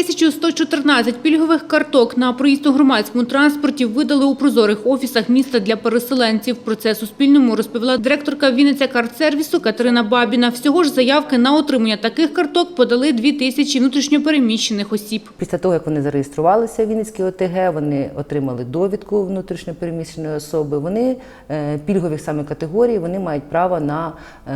1114 пільгових карток на проїзд у громадському транспорті видали у прозорих офісах міста для переселенців. Про це Суспільному розповіла директорка Вінниця картсервісу Катерина Бабіна. Всього ж заявки на отримання таких карток подали 2 тисячі внутрішньопереміщених осіб. Після того, як вони зареєструвалися в Вінницькій ОТГ, вони отримали довідку внутрішньопереміщеної особи. Вони е, пільгових саме категорій, вони мають право на е,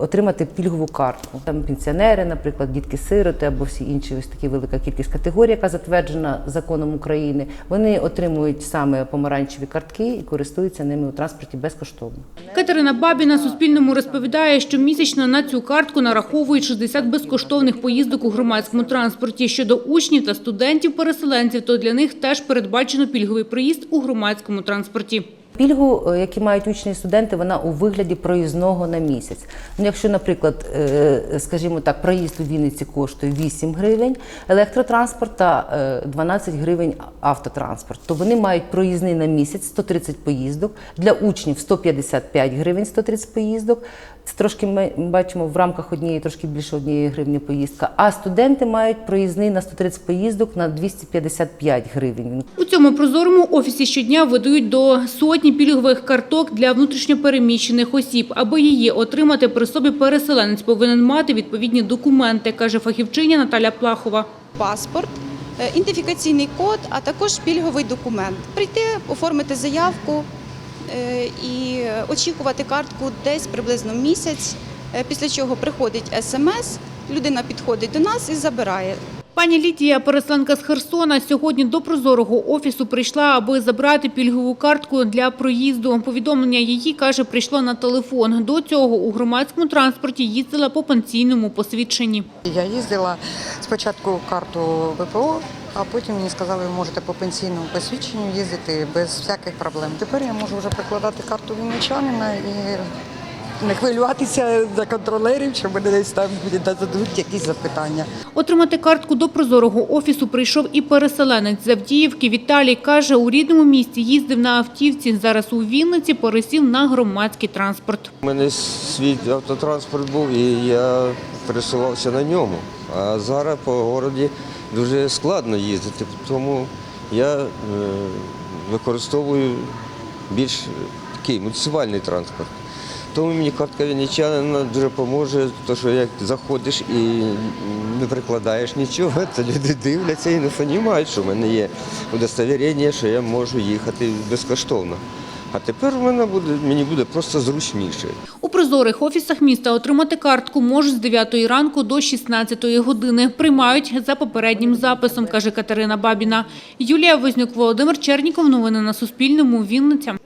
отримати пільгову картку. Там пенсіонери, наприклад, дітки-сироти або всі інші ось такі велика кількість категорій, яка затверджена законом України. Вони отримують саме помаранчеві картки і користуються ними у транспорті безкоштовно. Катерина Бабіна Суспільному розповідає, що місячно на цю картку нараховують 60 безкоштовних поїздок у громадському транспорті. Щодо учнів та студентів-переселенців, то для них теж передбачено пільговий проїзд у громадському транспорті. Пільгу, е, які мають учні і студенти, вона у вигляді проїзного на місяць. Ну, якщо, наприклад, е, скажімо так, проїзд у Вінниці коштує 8 гривень, електротранспорт та е, 12 гривень автотранспорт, то вони мають проїзний на місяць 130 поїздок, для учнів 155 гривень 130 поїздок. Це трошки ми бачимо в рамках однієї, трошки більше однієї гривні поїздка. А студенти мають проїзний на 130 поїздок на 255 гривень. У цьому прозорому офісі щодня видають до сотні пільгових карток для внутрішньопереміщених осіб. Аби її отримати при собі переселенець повинен мати відповідні документи, каже фахівчиня Наталя Плахова. паспорт, е, ідентифікаційний код, а також пільговий документ. Прийти, оформити заявку і очікувати картку десь приблизно місяць, е, після чого приходить смс, людина підходить до нас і забирає. Пані Лідія, переселенка з Херсона, сьогодні до прозорого офісу прийшла, аби забрати пільгову картку для проїзду. Повідомлення її, каже, прийшло на телефон. До цього у громадському транспорті їздила по пенсійному посвідченні. Я їздила спочатку карту ВПО, а потім мені сказали, ви можете по пенсійному посвідченню їздити без всяких проблем. Тепер я можу вже прикладати карту вінничанина і не хвилюватися за контролерів, що мене десь там зададуть якісь запитання. Отримати картку до прозорого офісу прийшов і переселенець з Авдіївки. Віталій каже, у рідному місті їздив на автівці. Зараз у Вінниці пересів на громадський транспорт. У мене свій автотранспорт був і я пересувався на ньому. А зараз по городі дуже складно їздити, тому я е, використовую більш такий муніципальний транспорт. Тому мені картка вінничанина дуже допоможе, тому що як заходиш і не прикладаєш нічого, то люди дивляться і не розуміють, що в мене є удостовірення, що я можу їхати безкоштовно. А тепер в мене буде, мені буде просто зручніше. У прозорих офісах міста отримати картку можуть з 9 ранку до 16 години. Приймають за попереднім записом, каже Катерина Бабіна. Юлія Вознюк, Володимир Черніков. Новини на Суспільному. Вінниця.